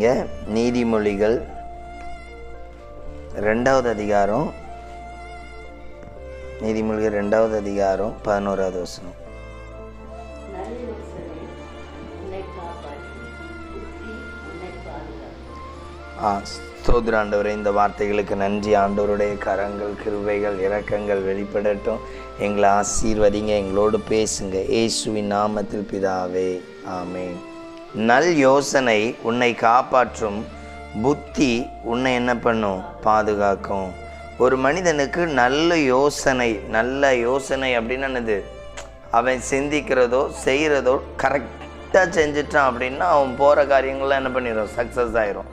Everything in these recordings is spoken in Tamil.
இங்கே நீதிமொழிகள் ரெண்டாவது அதிகாரம் நீதிமொழிகள் ரெண்டாவது அதிகாரம் பதினோராவது வசனம். ஆ ஸ்தோத்ர ஆண்டவரே இந்த வார்த்தைகளுக்கு நன்றி. ஆண்டவருடைய கரங்கள் கிருவைகள் இரக்கங்கள் வெளிப்படட்டும். எங்களை ஆசீர்வதிங்க எங்களோடு பேசுங்க. ஏசுவின் நாமத்தில் பிதாவே. ஆமேன். நல் யோசனை உன்னை காப்பாற்றும் புத்தி உன்னை என்ன பண்ணும்? பாதுகாக்கும். ஒரு மனிதனுக்கு நல்ல யோசனை நல்ல யோசனை அப்படின்னு என்னது? அவன் சிந்திக்கிறதோ செய்கிறதோ கரெக்டாக செஞ்சுட்டான் அப்படின்னா அவன் போகிற காரியங்கள்லாம் என்ன பண்ணிடும் சக்ஸஸ் ஆயிரும்.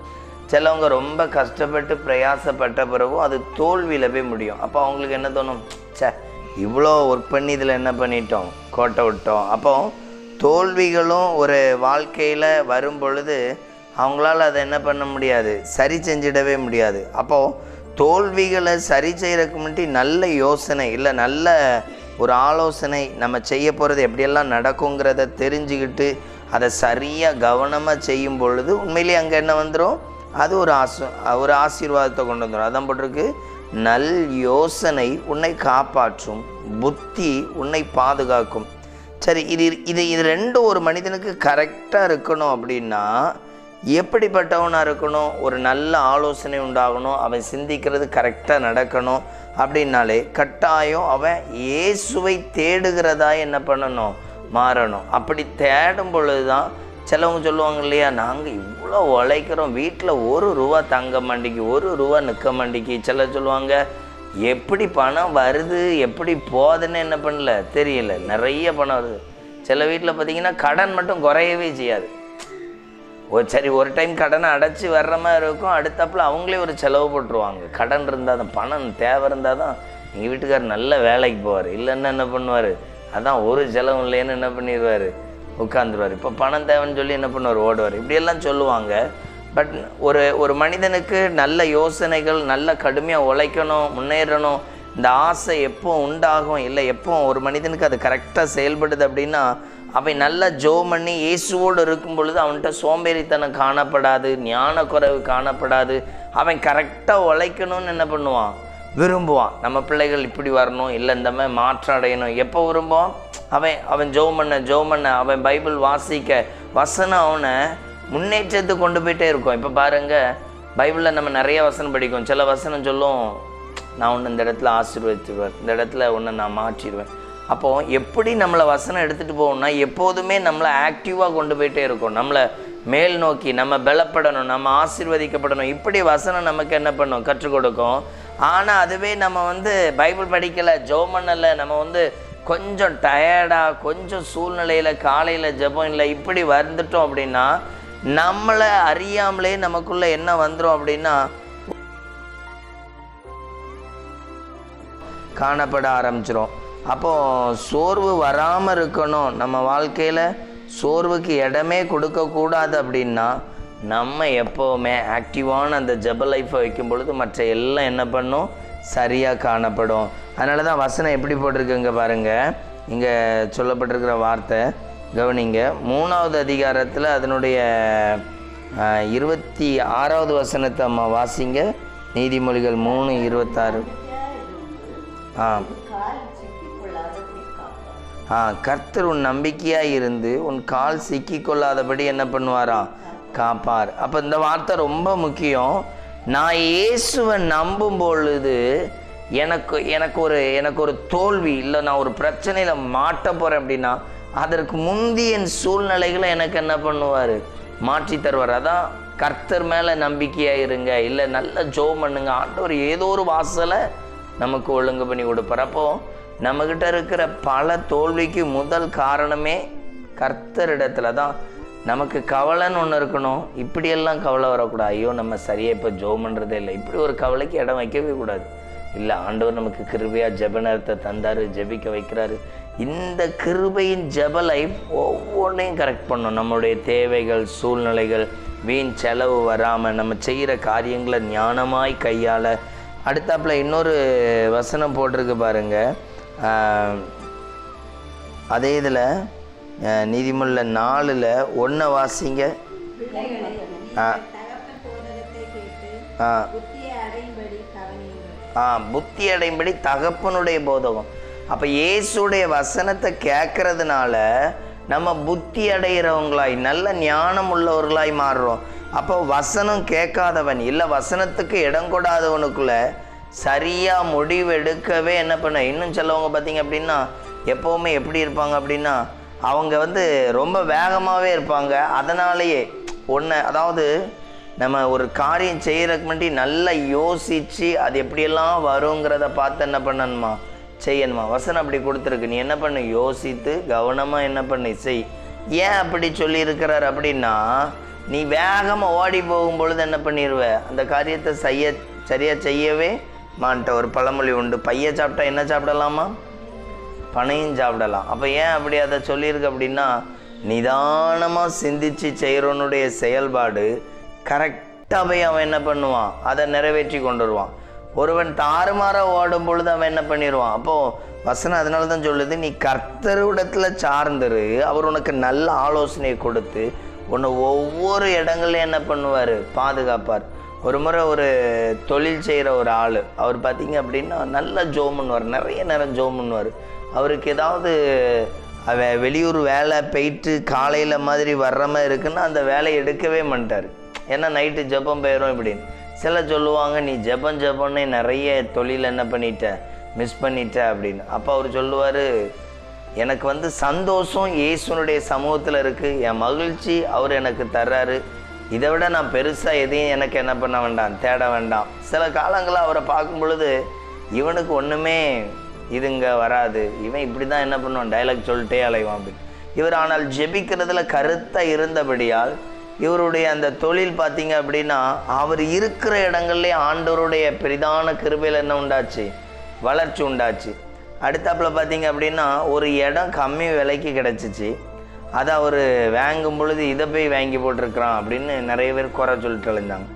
சிலவங்க ரொம்ப கஷ்டப்பட்டு பிரயாசப்பட்ட பிறகும் அது தோல்வியில் போய் முடியும். அப்போ அவங்களுக்கு என்ன தோணும்? ச்சே இவ்வளோ ஒர்க் பண்ணி இதில் என்ன பண்ணிட்டோம்? கோட்டை விட்டோம். அப்போ தோல்விகளும் ஒரு வாழ்க்கையில் வரும் பொழுது அவங்களால அதை என்ன பண்ண முடியாது? சரி செஞ்சிடவே முடியாது. அப்போது தோல்விகளை சரி செய்கிறதுக்கு முன்னாடி நல்ல யோசனை இல்லை நல்ல ஒரு ஆலோசனை நம்ம செய்ய போகிறது எப்படியெல்லாம் நடக்குங்கிறத தெரிஞ்சுக்கிட்டு அதை சரியாக கவனமாக செய்யும் பொழுது உண்மையிலேயே அங்கே என்ன வந்துடும் அது ஒரு ஆசு ஒரு ஆசீர்வாதத்தை கொண்டு வந்துடும் அதான் போட்டிருக்கு. நல் யோசனை உன்னை காப்பாற்றும் புத்தி உன்னை பாதுகாக்கும். சரி இது இது இது ரெண்டும் ஒரு மனிதனுக்கு கரெக்டாக இருக்கணும் அப்படின்னா எப்படிப்பட்டவனாக இருக்கணும்? ஒரு நல்ல ஆலோசனை உண்டாகணும். அவன் சிந்திக்கிறது கரெக்டாக நடக்கணும். அப்படின்னாலே கட்டாயம் அவன் இயேசுவை தேடுகிறதா என்ன பண்ணணும்? மாறணும். அப்படி தேடும் பொழுது தான் சிலவங்க சொல்லுவாங்க இல்லையா நாங்கள் இவ்வளோ உழைக்கிறோம். வீட்டில் ஒரு ரூபா தங்க மண்டிக்கு ஒரு ரூபா நிற்க மாண்டிக்கு சிலர் சொல்லுவாங்க எப்படி பணம் வருது எப்படி போகுதுன்னு என்ன பண்ணல? தெரியல. நிறைய பணம் வருது. சில வீட்டில் பார்த்தீங்கன்னா கடன் மட்டும் குறையவே செய்யாது. ஒரு சரி ஒரு டைம் கடனை அடைச்சி வர்ற மாதிரி இருக்கும். அடுத்தப்பில் அவங்களே ஒரு செலவு போட்டுருவாங்க. கடன் இருந்தால் தான் பணம் தேவை இருந்தால் தான் எங்கள் வீட்டுக்காரர் நல்ல வேலைக்கு போவார். இல்லைன்னா என்ன பண்ணுவார்? அதான் ஒரு செலவு இல்லைன்னு என்ன பண்ணிடுவார்? உட்காந்துருவார் இப்போ பணம் தேவைன்னு சொல்லி என்ன பண்ணுவார்? ஓடுவார். இப்படியெல்லாம் சொல்லுவாங்க. பட் ஒரு ஒரு மனிதனுக்கு நல்ல யோசனைகள் நல்ல கடுமையாக உழைக்கணும் முன்னேறணும் இந்த ஆசை எப்போ உண்டாகும் இல்லை எப்போ ஒரு மனிதனுக்கு அது கரெக்டாக செயல்படுது அப்படின்னா அவன் நல்லா ஜோ பண்ணி இயேசுவோடு இருக்கும் பொழுது அவன்கிட்ட சோம்பேறித்தனம் காணப்படாது ஞான குறைவு காணப்படாது. அவன் கரெக்டாக உழைக்கணும்னு என்ன பண்ணுவான்? விரும்புவான். நம்ம பிள்ளைகள் இப்படி வரணும் இல்லை இந்த மாதிரி மாற்றம் அடையணும். எப்போ விரும்புவான்? அவன் அவன் ஜோ பண்ண ஜோ பண்ண அவன் பைபிள் வாசிக்க வசனம் அவனை முன்னேற்றத்துக்கு கொண்டு போயிட்டே இருக்கும். இப்போ பாருங்கள் பைபிளில் நம்ம நிறைய வசனம் படிக்கும். சில வசனம் சொல்லும் நான் ஒன்று இந்த இடத்துல ஆசீர்வதிச்சிருவேன். இந்த இடத்துல ஒன்று நான் மாற்றிடுவேன். அப்போது எப்படி நம்மளை வசனம் எடுத்துகிட்டு போகணும்னா எப்போதுமே நம்மளை ஆக்டிவாக கொண்டு போயிட்டே இருக்கும். நம்மளை மேல் நோக்கி நம்ம பலப்படணும் நம்ம ஆசீர்வதிக்கப்படணும். இப்படி வசனம் நமக்கு என்ன பண்ணும்? கற்றுக் கொடுக்கும். ஆனால் அதுவே நம்ம வந்து பைபிள் படிக்கலை ஜோம் பண்ணலை நம்ம வந்து கொஞ்சம் டயர்டாக கொஞ்சம் சூழ்நிலையில் காலையில் ஜபம் இல்லை இப்படி வந்துட்டோம் அப்படின்னா நம்மளை அறியாமலே நமக்குள்ளே என்ன வந்துடும் அப்படின்னா காணப்பட ஆரம்பிச்சிடும் அப்போது சோர்வு வராமல் இருக்கணும். நம்ம வாழ்க்கையில் சோர்வுக்கு இடமே கொடுக்கக்கூடாது அப்படின்னா நம்ம எப்போவுமே ஆக்டிவான அந்த ஜப லைஃப்பை வைக்கும் பொழுது மற்ற எல்லாம் என்ன பண்ணும்? சரியாக காணப்படும். அதனால தான் வசனம் எப்படி போட்டிருக்குங்க பாருங்கள் இங்கே சொல்லப்பட்டிருக்கிற வார்த்தை கவனிங்க மூணாவது அதிகாரத்தில் அதனுடைய இருபத்தி ஆறாவது வசனத்தை அம்மா வாசிங்க. நீதிமொழிகள் மூணு இருபத்தாறு. ஆ. ஆ கர்த்தர் உன் நம்பிக்கையாக இருந்து உன் கால் சிக்கிக்கொள்ளாதபடி என்ன பண்ணுவாராம் காப்பார். அப்போ இந்த வார்த்தை ரொம்ப முக்கியம். நான் இயேசுவை நம்பும் பொழுது எனக்கு எனக்கு ஒரு எனக்கு ஒரு தோல்வி இல்லை நான் ஒரு பிரச்சனையில் மாட்ட போகிறேன் அப்படின்னா அதற்கு முந்திய சூழ்நிலைகளை எனக்கு என்ன பண்ணுவார்? மாற்றி தருவார். அதான் கர்த்தர் மேலே நம்பிக்கையாக இருங்க. இல்லை நல்ல ஜோ பண்ணுங்க. ஆண்டவர் ஏதோ ஒரு வாசலை நமக்கு ஒழுங்கு பண்ணி கொடுப்பார். அப்போ நம்மக்கிட்ட இருக்கிற பல தோல்விக்கு முதல் காரணமே கர்த்தரிடத்துல தான். நமக்கு கவலைன்னு ஒன்று இருக்கணும். இப்படியெல்லாம் கவலை வரக்கூடாது. ஐயோ நம்ம சரியாக இப்போ ஜோ பண்ணுறதே இல்லை. இப்படி ஒரு கவலைக்கு இடம் வைக்கவே கூடாது. இல்லை ஆண்டவர் நமக்கு கிருபையாக ஜெப நேரத்தை தந்தார் ஜெபிக்க வைக்கிறாரு. இந்த கிருபையின் ஜெப லைஃப் ஒவ்வொன்றையும் கரெக்ட் பண்ணும். நம்மளுடைய தேவைகள் சூழ்நிலைகள் வீண் செலவு வராமல் நம்ம செய்கிற காரியங்களை ஞானமாய் கையாள. அடுத்தாப்பில் இன்னொரு வசனம் போட்டிருக்கு பாருங்க. அதே இதில் நீதிமன்ற நாலில் ஒன்றை வாசிங்க. ஆ. ஆ ஆ புத்தி அடையும்படி தகப்பனுடைய போதகம். அப்போ இயேசுடைய வசனத்தை கேட்கறதுனால நம்ம புத்தி அடைகிறவங்களாய் நல்ல ஞானம் உள்ளவர்களாய் மாறுறோம். அப்போ வசனம் கேட்காதவன் இல்லை வசனத்துக்கு இடம் கொடாதவனுக்குள்ள சரியாக முடிவு எடுக்கவே என்ன பண்ண இன்னும் சிலவங்க பார்த்தீங்க அப்படின்னா எப்போவுமே எப்படி இருப்பாங்க அப்படின்னா அவங்க வந்து ரொம்ப வேகமாகவே இருப்பாங்க. அதனாலேயே ஒன்று அதாவது நம்ம ஒரு காரியம் செய்யறதுக்கு முன்னாடி நல்லா யோசித்து அது எப்படியெல்லாம் வருங்கிறத பார்த்து என்ன பண்ணணுமா? செய்யணுமா? வசனம் அப்படி கொடுத்துருக்கு. நீ என்ன பண்ணு? யோசித்து கவனமாக என்ன பண்ணு? செய். ஏன் அப்படி சொல்லியிருக்கிறார் அப்படின்னா நீ வேகமாக ஓடி போகும் பொழுது என்ன பண்ணிடுவ அந்த காரியத்தை செய்ய சரியாக செய்யவே மாட்ட. ஒரு பழமொழி உண்டு. பைய சாப்பிட்டா என்ன சாப்பிடலாமா? பனையும் சாப்பிடலாம். அப்போ ஏன் அப்படி அதை சொல்லியிருக்கு அப்படின்னா நிதானமாக சிந்திச்சு செய்கிறவனுடைய செயல்பாடு கரெக்டாகவே அவன் என்ன பண்ணுவான்? அதை நிறைவேற்றி கொண்டு வருவான். ஒருவன் தாறுமாற ஓடும் பொழுது அவன் என்ன பண்ணிடுவான் அப்போது வசனம் அதனால தான் சொல்லுது நீ கர்த்தருடத்தில் சார்ந்துரு அவர் உனக்கு நல்ல ஆலோசனையை கொடுத்து உன்னை ஒவ்வொரு இடங்களையும் என்ன பண்ணுவார்? பாதுகாப்பார். ஒரு முறை ஒரு தொழில் செய்கிற ஒரு ஆள் அவர் பார்த்தீங்க அப்படின்னா நல்ல ஜோ பண்ணுவார் நிறைய நேரம் ஜோ பண்ணுவார் அவருக்கு ஏதாவது அவ வெளியூர் வேலை போயிட்டு காலையில் மாதிரி வர்ற மாதிரி இருக்குன்னா அந்த வேலையை எடுக்கவே மாட்டார். ஏன்னா நைட்டு ஜெபம் போயிடும் இப்படின்னு சில சொல்லுவாங்க நீ ஜெபம் ஜப்பம்னு நிறைய தொழில் என்ன பண்ணிட்ட? மிஸ் பண்ணிட்ட? அப்படின்னு. அப்போ அவர் சொல்லுவார் எனக்கு வந்து சந்தோஷம் இயேசுனுடைய சமூகத்தில் இருக்குது என் மகிழ்ச்சி அவர் எனக்கு தர்றாரு. இதை விட நான் பெருசாக எதையும் எனக்கு என்ன பண்ண வேண்டாம் தேட வேண்டாம். சில காலங்களில் அவரை பார்க்கும் பொழுது இவனுக்கு ஒன்றுமே இதுங்க வராது. இவன் இப்படி தான் என்ன பண்ணுவான்? டைலாக் சொல்லிட்டே அலைவான். அப்படின்னு இவர் ஆனால் ஜெபிக்கிறதுல கருத்தாக இருந்தபடியால் இவருடைய அந்த தொழில் பார்த்தீங்க அப்படின்னா அவர் இருக்கிற இடங்கள்லே ஆண்டவருடைய பெரிதான கிருபையில் என்ன உண்டாச்சு? வளர்ச்சி உண்டாச்சு. அடுத்தாப்பில் பார்த்தீங்க அப்படின்னா ஒரு இடம் கம்மி விலைக்கு கிடச்சிச்சு. அதை அவர் வாங்கும் பொழுது இதை போய் வாங்கி போட்டிருக்கிறான் அப்படின்னு நிறைய பேர் குறை சொல்லிட்டு இருந்தாங்க.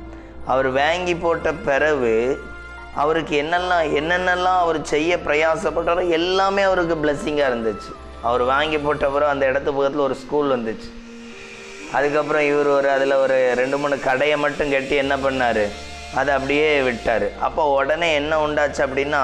அவர் வாங்கி போட்ட பிறகு அவருக்கு என்னெல்லாம் என்னென்னலாம் அவர் செய்ய பிரயாசப்பட்டாரோ எல்லாமே அவருக்கு பிளெஸ்ஸிங்காக இருந்துச்சு. அவர் வாங்கி போட்ட பிறகு அந்த இடத்து பக்கத்தில் ஒரு ஸ்கூல் வந்துச்சு. அதுக்கப்புறம் இவர் ஒரு அதில் ஒரு ரெண்டு மூணு கடையை மட்டும் கட்டி என்ன பண்ணார்? அதை அப்படியே விட்டார். அப்போ உடனே என்ன உண்டாச்சு அப்படின்னா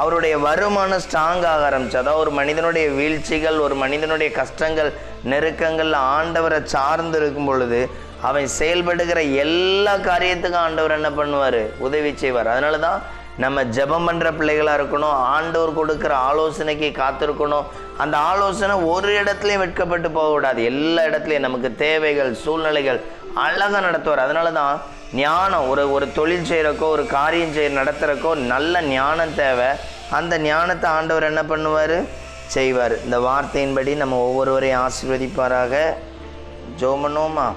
அவருடைய வருமானம் ஸ்ட்ராங் ஆக ஆரம்பிச்சு அதாவது ஒரு மனிதனுடைய வீழ்ச்சிகள் ஒரு மனிதனுடைய கஷ்டங்கள் நெருக்கங்கள் ஆண்டவரை சார்ந்து இருக்கும் பொழுது அவன் செயல்படுகிற எல்லா காரியத்துக்கும் ஆண்டவர் என்ன பண்ணுவார்? உதவி செய்வார். அதனால தான் நம்ம ஜெபம் பண்ணுற பிள்ளைகளாக இருக்கணும் ஆண்டவர் கொடுக்குற ஆலோசனைக்கு காத்திருக்கணும் அந்த ஆலோசனை ஒரு இடத்துலையும் வெட்கப்பட்டு போகக்கூடாது. எல்லா இடத்துலையும் நமக்கு தேவைகள் சூழ்நிலைகள் அழகாக நடத்துவார். அதனால தான் ஞானம் ஒரு ஒரு தொழில் செய்கிறக்கோ ஒரு காரியம் செய்ய நடத்துகிறக்கோ நல்ல ஞானம் தேவை. அந்த ஞானத்தை ஆண்டவர் என்ன பண்ணுவார்? செய்வார். இந்த வார்த்தையின்படி நம்ம ஒவ்வொருவரையும் ஆசிர்வதிப்பாராக. ஜோமனோமா?